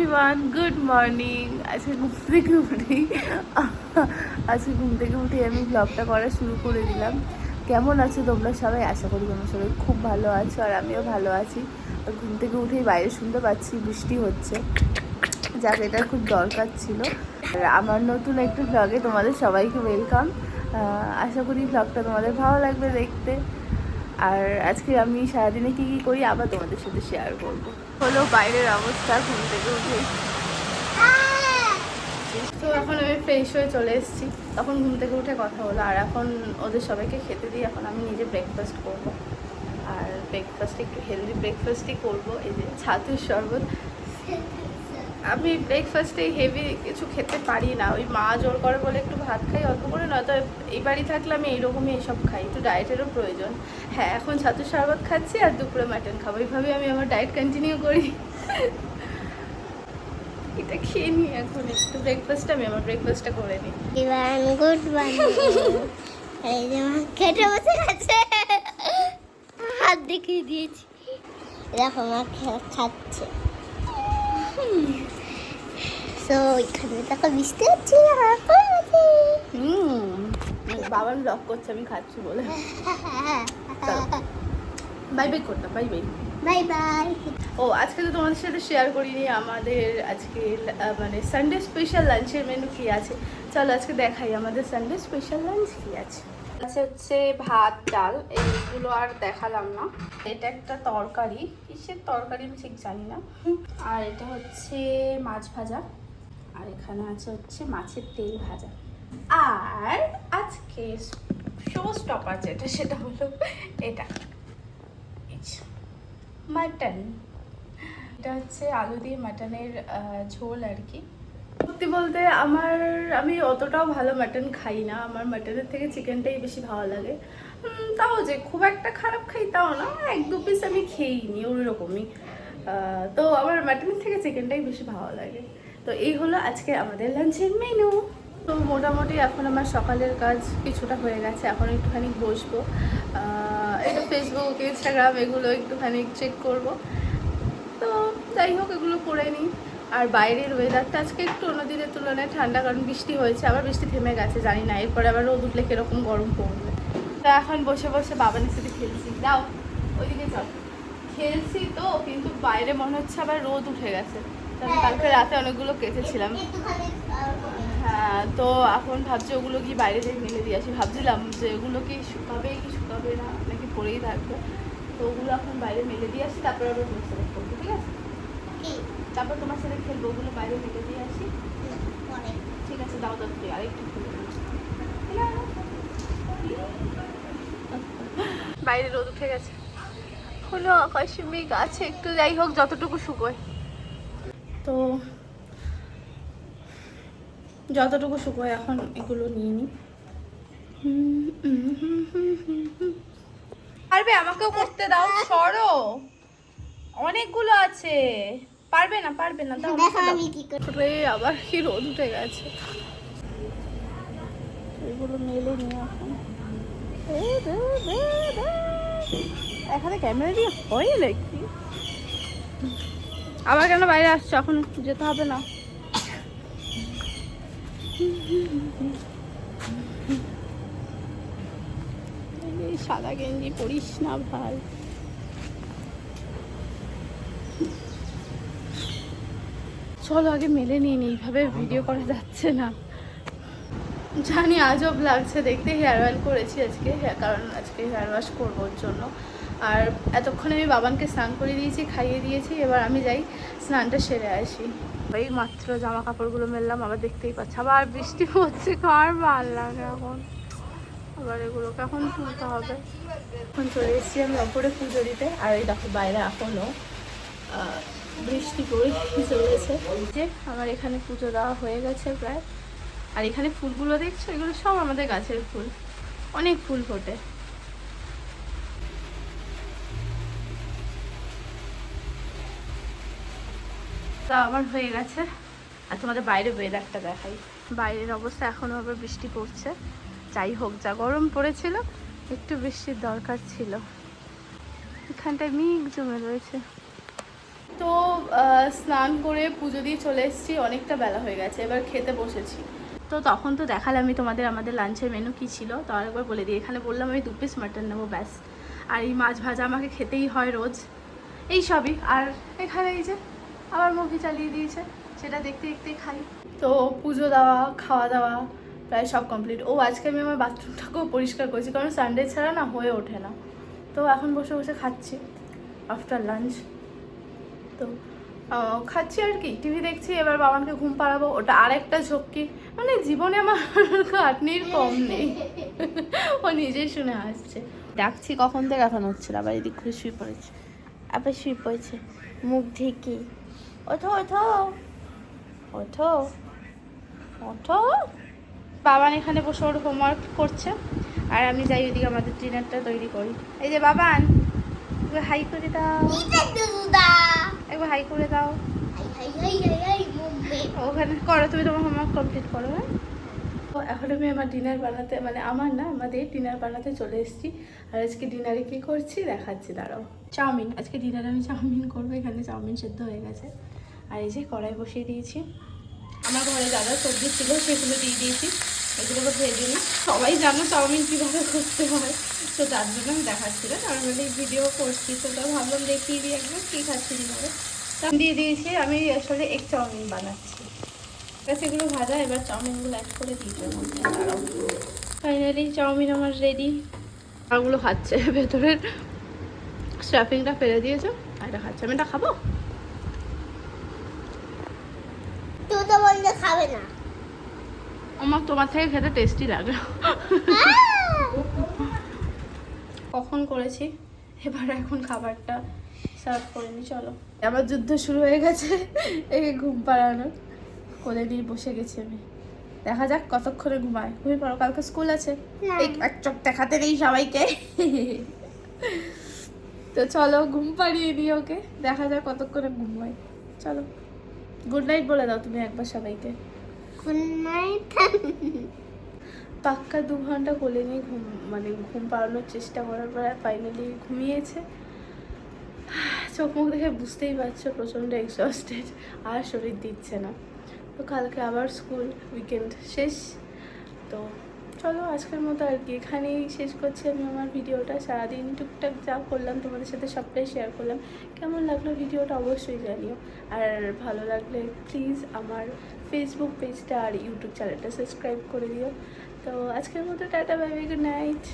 Everyone good morning আজকে ঘুম থেকে উঠেই আজকে ঘুম থেকে উঠে আমি ব্লগটা করা শুরু করে দিলাম। কেমন আছো তোমরা সবাই? আশা করি তোমরা সবাই খুব ভালো আছো আর আমিও ভালো আছি। ঘুম থেকে উঠেই বাইরে শুনতে পাচ্ছি, বৃষ্টি হচ্ছে। যাক, এটা খুব দরকার ছিল। আর আমার নতুন একটু ব্লগে তোমাদের সবাইকে ওয়েলকাম আশা করি ব্লগটা তোমাদের ভালো লাগবে দেখতে। আর আজকে আমি সারাদিনে কী কী করি আবার তোমাদের সাথে শেয়ার করব। হলো বাইরের অবস্থা, ঘুম থেকে উঠে। তো এখন আমি ফ্রেশ হয়ে চলে এসেছি। তখন ঘুম থেকে উঠে কথা হলো। আর এখন ওদের সবাইকে খেতে দিই। এখন আমি নিজে ব্রেকফাস্ট করব। আর ব্রেকফাস্ট একটু হেলদি ব্রেকফাস্টই করব। এই যে ছাতুর শরবত। আমি ব্রেকফাস্টে হেভি কিছু খেতে পারি না। ওই মা জোর করে বলে একটু ভাত খাই, অল্প করে নয়তো এই বাড়ি থাকলে আমি এইরকমই এইসব খাই। একটু ডায়েটেরও প্রয়োজন। হ্যাঁ এখন ছাতুর শরবত খাচ্ছি আর দুপুরে মাটন খাব। এইভাবে আমি আমার ডায়েট কন্টিনিউ করি। এটা খেয়ে নিই এখন একটু ব্রেকফাস্ট আমি আমার ব্রেকফাস্টটা করে নিই। গুড খেতে বসে গেছে হাত দেখিয়ে দিয়েছি। দেখো মা খাচ্ছে। সো এখানে দেখো বৃষ্টি হচ্ছে হুম বাবার ব্লগ করছে আমি খাচ্ছি বলে। বাই বাই করতাম বাই বাই বাই বাই ও আজকে তো তোমাদের সাথে শেয়ার করিনি আমাদের আজকে মানে সানডে স্পেশাল লাঞ্চের মেনু কি আছে? চলো আজকে দেখাই আমাদের সানডে স্পেশাল লাঞ্চ কি আছে? আছে হচ্ছে ভাত, ডাল, এইগুলো আর দেখালাম না। এটা একটা তরকারি। কিসের তরকারি আমি ঠিক জানি না। আর এটা হচ্ছে মাছ ভাজা। আর এখানে আছে হচ্ছে মাছের তেল ভাজা। আর আজকে শো স্টপার যেটা, সেটা হলো এটা। মাটন এটা হচ্ছে আলু দিয়ে মাটনের ঝোল আর কি। সত্যি বলতে আমার, আমি অতটাও ভালো মাটন খাই না। আমার মাটনের থেকে চিকেনটাই বেশি ভালো লাগে। তাও যে খুব একটা খারাপ খাই তাও না, এক দু পিস আমি খেয়েই নি ওই রকমই তো আমার মাটনের থেকে চিকেনটাই বেশি ভালো লাগে। তো এই হলো আজকে আমাদের লাঞ্চের মেনু তো মোটামুটি এখন আমার সকালের কাজ কিছুটা হয়ে গেছে, এখন একটুখানি বসবো। একটু ফেসবুক ইনস্টাগ্রাম এগুলো একটুখানি চেক করব। তো যাই হোক, এগুলো করে নিই। আর বাইরের ওয়েদারটা আজকে একটু অন্য দিনের তুলনায় ঠান্ডা, কারণ বৃষ্টি হয়েছে, আবার বৃষ্টি থেমে গেছে, জানি না। এরপরে আবার রোদ উঠলে কীরকম গরম পড়বে। তো এখন বসে বসে বাবানের সাথে খেলছি। যাও, ওইদিকে যাও। খেলছি তো, কিন্তু বাইরে মনে হচ্ছে আবার রোদ উঠে গেছে। আমি কালকে রাতে অনেকগুলো কেটেছিলাম। হ্যাঁ তো এখন ভাবছি ওগুলো কি বাইরে থেকে মেলে দিয়ে আসি। ভাবছিলাম যে ওগুলো কি শুকাবে কি শুকাবে না, নাকি পরেই থাকবে। তো ওগুলো এখন বাইরে মেলে দিয়ে আসি, তারপর আবার ঠিক আছে? তারপর তোমার সাথে খেলব ওগুলো বাইরে মেলে দিয়ে আসি। ঠিক আছে দাও দাও তুই আরেকটু বাইরে রোদ উঠে গেছে। হলো আকাশে মেঘ আছে একটু যাই হোক যতটুকু শুকোয়। তো যতটুকু শুকোয় এখন এগুলো নিয়ে নিই পারবে আমাকেও করতে দাও সরো। অনেকগুলো আছে। পারবে না পারবে না দাও দেখো আমি কি করি। আবার কি রোদ উঠে গেছে। এগুলো মেলে নিয়ে এখন। এখানে ক্যামেরা দিয়ে হয় নাকি? আবার কেন বাইরে আসছো? এখন যেতে হবে না। সাদা গেঞ্জি পরিস না ভাই। চলো আগে মেলে নিয়ে নি এইভাবে ভিডিও করা যাচ্ছে না। জানি আজব লাগছে দেখতে হেয়ার অয়েল করেছি আজকে হ্যাঁ, কারণ আজকে হেয়ার ওয়াশ করব জন্য। আর এতক্ষণে আমি বাবানকে স্নান করে দিয়েছি খাইয়ে দিয়েছি এবার আমি যাই স্নানটা সেরে আসি। এই মাত্র জামা কাপড়গুলো মেললাম আবার দেখতেই পাচ্ছি আবার বৃষ্টি হচ্ছে কার ভালো লাগে এখন। আবার এগুলোকে এখন তুলতে হবে। এখন চলে এসেছি আমি ওপরে পুজো দিতে আর এই দেখো বাইরে এখনও বৃষ্টি পড়ে চলেছে। যে আমার এখানে পুজো দেওয়া হয়ে গেছে প্রায়। আর এখানে ফুলগুলো দেখছ? এগুলো সব আমাদের গাছের ফুল। অনেক ফুল ফোটে। তা আমার হয়ে গেছে। আর তোমাদের বাইরে ওয়েদারটা দেখাই। বাইরের অবস্থা এখনও আবার বৃষ্টি পড়ছে। যাই হোক, যা গরম পড়েছিল, একটু বৃষ্টির দরকার ছিল। এখানটায় মেঘ জমে রয়েছে। তো স্নান করে পুজো দিয়ে চলে এসেছি, অনেকটা বেলা হয়ে গেছে, এবার খেতে বসেছি। তো তখন তো দেখালাম আমি তোমাদের আমাদের লাঞ্চের মেনু কী ছিল, তো আরেকবার বলে দিই, এখানে বললাম আমি দু পিস মাটন নেব, ব্যাস। আর এই মাছ ভাজা আমাকে খেতেই হয় রোজ। এই সবই, আর এখানে এই যে, আবার মুভি চালিয়ে দিয়েছে, সেটা দেখতে দেখতেই খাই। তো পুজো দেওয়া, খাওয়া দাওয়া প্রায় সব কমপ্লিট ও, আজকে আমি আমার বাথরুমটাকেও পরিষ্কার করেছি, কারণ সানডে ছাড়া না হয়ে ওঠে না। তো এখন বসে বসে খাচ্ছি আফটার লাঞ্চ তো খাচ্ছি আর কি। টিভি দেখছি এবার বাবাকে ঘুম পাড়াবো। ওটা আরেকটা ঝক্কি। মানে জীবনে আমার খাটনির কম নেই। ও নিজেই শুনে আসছে ডাকছি কখন থেকে? এখন হচ্ছে না আবার এদিক ঘুরে শুয়ে পড়েছে। আবার শুয়ে পড়েছে। মুখ ঢেকে। ওঠো ওঠো। ওঠো। ওঠো। বাবান এখানে বসে ওর হোমওয়ার্ক করছে। আর আমি যাই ওইদিকে আমাদের ডিনারটা তৈরি করি। এই যে বাবান হাই করে দাও। একবার হাই করে দাও। ওখানে করো, তুমি তোমার হোমওয়ার্ক কমপ্লিট করো হ্যাঁ? এখন আমি আমার ডিনার বানাতে মানে আমার না, আমাদের ডিনার বানাতে চলে এসেছি। আর আজকে ডিনারে কি করছি? দেখাচ্ছি, দাঁড়াও। চাউমিন, আজকে ডিনারে আমি চাউমিন করব, এখানে চাউমিন সেদ্ধ হয়ে গেছে। আর এই যে কড়াই বসিয়ে দিয়েছি। আমার ঘরে যা সবজি ছিল, সেগুলো দিয়ে দিয়েছি। এগুলোকে ভেজে নিই সবাই জানো চাউমিন কীভাবে করতে হয়। তো তার জন্য আমি দেখাচ্ছি না নর্মালি ভিডিও করছি তো তাও ভাবলাম দেখিয়ে দিই একবার কী খাচ্ছি ডিনারে দিয়ে দিয়েছি আমি আসলে এক চাউমিন বানাচ্ছি। ব্যাস এগুলো ভাজা এবার চাউমিনগুলো অ্যাড করে দিই এটার ফাইনালি চাউমিন আমার রেডি আগুলো খাচ্ছে ভেতরের স্টাফিংটা ফেলে দিয়েছে আর এটা খাচ্ছে। আমি এটা খাব? তো খাবে না। আমার তোমার থেকে খেতে টেস্টি লাগে। কখন করেছি? এবার এখন খাবারটা সার্ভ করে নি চলো। আবার যুদ্ধ শুরু হয়ে গেছে একে ঘুম পাড়ানোর কোলে নিয়ে বসে গেছি আমি। দেখা যাক কতক্ষণে ঘুমায়। ঘুমিয়ে পড়ো কালকে স্কুল আছে। এই এক চোখ দেখাতে নেই সবাইকে। তো চলো ঘুম পাড়িয়ে দিই ওকে। দেখা যাক কতক্ষণে ঘুমায়। চলো গুড নাইট বলে দাও তুমি একবার সবাইকে। গুড নাইট পাক্কা দু ঘণ্টা কোলে নিয়ে ঘুম মানে ঘুম পাড়ানোর চেষ্টা করার পর ফাইনালি ঘুমিয়েছে। চোখ মুখ দেখে বুঝতেই পারছ প্রচণ্ড এক্সস্টেড আর শরীর দিচ্ছে না। তো কালকে আবার স্কুল উইকেন্ড শেষ। তো চলো আজকের মতো আর কি, এখানেই শেষ করছি আমি আমার ভিডিওটা। সারাদিন টুকটাক যা করলাম, তোমাদের সাথে সবটাই শেয়ার করলাম। কেমন লাগল ভিডিওটা অবশ্যই জানিও। আর ভালো লাগলে প্লিজ আমার ফেসবুক পেজটা আর ইউটিউব চ্যানেলটা সাবস্ক্রাইব করে দিও। তো আজকের মতো টাটা বাই গুড নাইট।